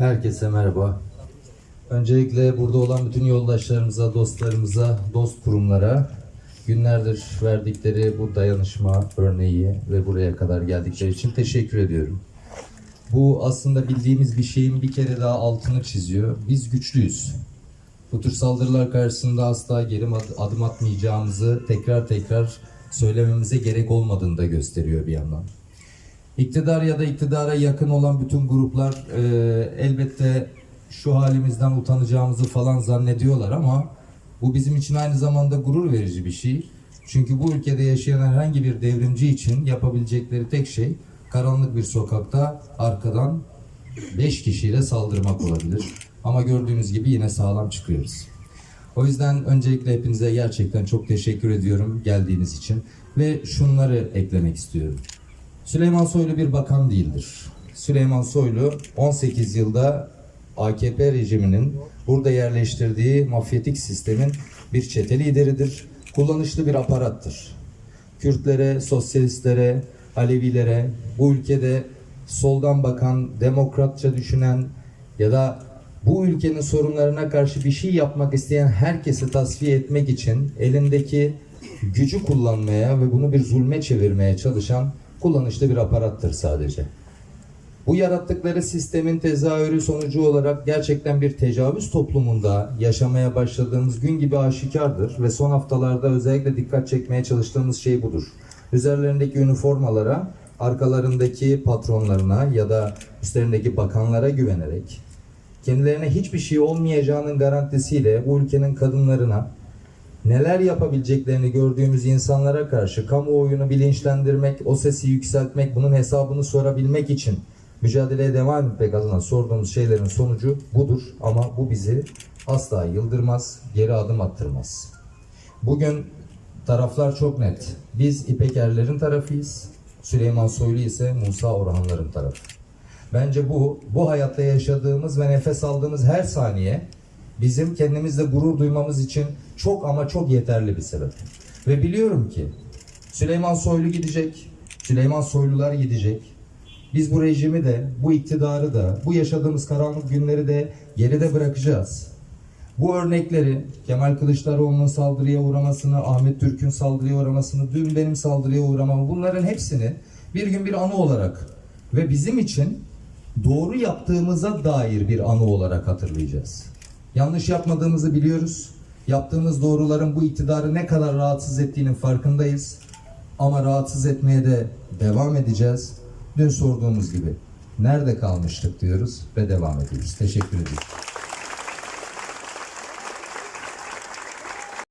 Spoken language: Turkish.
Herkese merhaba. Öncelikle burada olan bütün yoldaşlarımıza, dostlarımıza, dost kurumlara günlerdir verdikleri bu dayanışma örneği ve buraya kadar geldikleri için teşekkür ediyorum. Bu aslında bildiğimiz bir şeyin bir kere daha altını çiziyor. Biz güçlüyüz. Bu tür saldırılar karşısında asla geri ad- adım atmayacağımızı tekrar tekrar söylememize gerek olmadığını da gösteriyor bir yandan. İktidar ya da iktidara yakın olan bütün gruplar e, elbette şu halimizden utanacağımızı falan zannediyorlar ama bu bizim için aynı zamanda gurur verici bir şey. Çünkü bu ülkede yaşayan herhangi bir devrimci için yapabilecekleri tek şey karanlık bir sokakta arkadan 5 kişiyle saldırmak olabilir. Ama gördüğünüz gibi yine sağlam çıkıyoruz. O yüzden öncelikle hepinize gerçekten çok teşekkür ediyorum geldiğiniz için ve şunları eklemek istiyorum. Süleyman Soylu bir bakan değildir. Süleyman Soylu 18 yılda AKP rejiminin burada yerleştirdiği mafyatik sistemin bir çete lideridir. Kullanışlı bir aparattır. Kürtlere, sosyalistlere, Alevilere, bu ülkede soldan bakan, demokratça düşünen ya da bu ülkenin sorunlarına karşı bir şey yapmak isteyen herkesi tasfiye etmek için elindeki gücü kullanmaya ve bunu bir zulme çevirmeye çalışan kullanışlı bir aparattır sadece. Bu yarattıkları sistemin tezahürü sonucu olarak gerçekten bir tecavüz toplumunda yaşamaya başladığımız gün gibi aşikardır ve son haftalarda özellikle dikkat çekmeye çalıştığımız şey budur. Üzerlerindeki üniformalara, arkalarındaki patronlarına ya da üstlerindeki bakanlara güvenerek kendilerine hiçbir şey olmayacağının garantisiyle bu ülkenin kadınlarına neler yapabileceklerini gördüğümüz insanlara karşı kamuoyunu bilinçlendirmek, o sesi yükseltmek, bunun hesabını sorabilmek için mücadeleye devam etmek adına sorduğumuz şeylerin sonucu budur. Ama bu bizi asla yıldırmaz, geri adım attırmaz. Bugün taraflar çok net. Biz İpekerlerin tarafıyız. Süleyman Soylu ise Musa Orhanların tarafı. Bence bu, bu hayatta yaşadığımız ve nefes aldığımız her saniye bizim kendimizle gurur duymamız için çok ama çok yeterli bir sebep. Ve biliyorum ki Süleyman Soylu gidecek, Süleyman Soylular gidecek. Biz bu rejimi de, bu iktidarı da, bu yaşadığımız karanlık günleri de geride bırakacağız. Bu örnekleri Kemal Kılıçdaroğlu'nun saldırıya uğramasını, Ahmet Türk'ün saldırıya uğramasını, dün benim saldırıya uğramamı bunların hepsini bir gün bir anı olarak ve bizim için doğru yaptığımıza dair bir anı olarak hatırlayacağız. Yanlış yapmadığımızı biliyoruz. Yaptığımız doğruların bu iktidarı ne kadar rahatsız ettiğinin farkındayız. Ama rahatsız etmeye de devam edeceğiz. Dün sorduğumuz gibi nerede kalmıştık diyoruz ve devam ediyoruz. Teşekkür ediyorum.